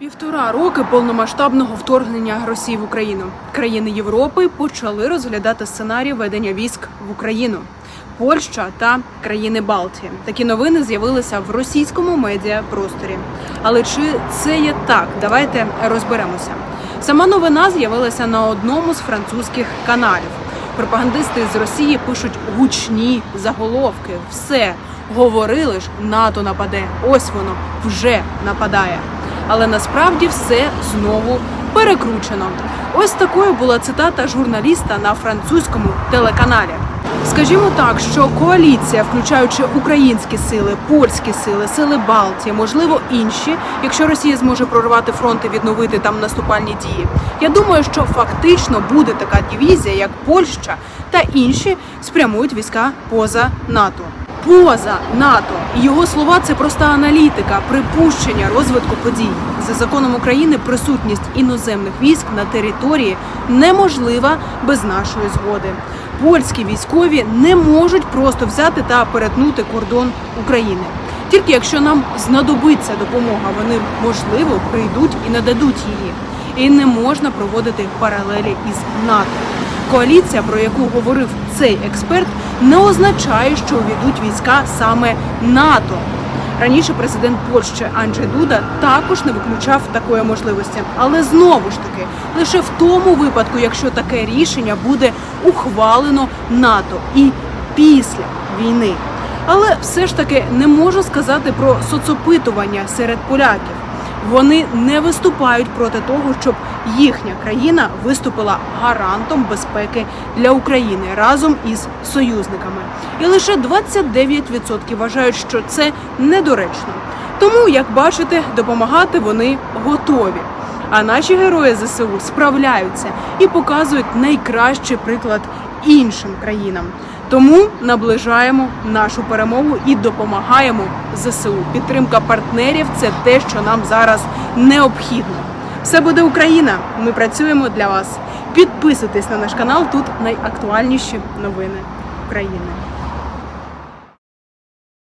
Півтора роки повномасштабного вторгнення Росії в Україну країни Європи почали розглядати сценарій ведення військ в Україну. Польща та країни Балтії. Такі новини з'явилися в російському медіапросторі. Але чи це є так? Давайте розберемося. Сама новина з'явилася на одному з французьких каналів. Пропагандисти з Росії пишуть гучні заголовки. Все говорили ж, НАТО нападе. Ось воно вже нападає. Але насправді все знову перекручено. Ось такою була цитата журналіста на французькому телеканалі. Скажімо так, що коаліція, включаючи українські сили, польські сили, сили Балтії, можливо, інші, якщо Росія зможе прорвати фронт і відновити там наступальні дії. Я думаю, що фактично буде така дивізія, як Польща та інші спрямують війська поза НАТО. Поза НАТО І його слова це проста аналітика, припущення розвитку подій. За законом України присутність іноземних військ на території неможлива без нашої згоди. Польські військові не можуть просто взяти та перетнути кордон України. Тільки якщо нам знадобиться допомога, вони можливо прийдуть і нададуть її. І не можна проводити паралелі із НАТО. Коаліція, про яку говорив цей експерт, не означає, що увійдуть війська саме НАТО. Раніше президент Польщі Анджей Дуда також не виключав такої можливості, але знову ж таки лише в тому випадку, якщо таке рішення буде ухвалено НАТО і після війни. Але все ж таки не можу сказати про соцопитування серед поляків. Вони не виступають проти того, щоб їхня країна виступила гарантом безпеки для України разом із союзниками. І лише 29% вважають, що це недоречно. Тому, як бачите, допомагати вони готові. А наші герої ЗСУ справляються і показують найкращий приклад іншим країнам. Тому наближаємо нашу перемогу і допомагаємо ЗСУ. Підтримка партнерів це те, що нам зараз необхідно. Все буде Україна. Ми працюємо для вас. Підписуйтесь на наш канал. Тут найактуальніші новини України.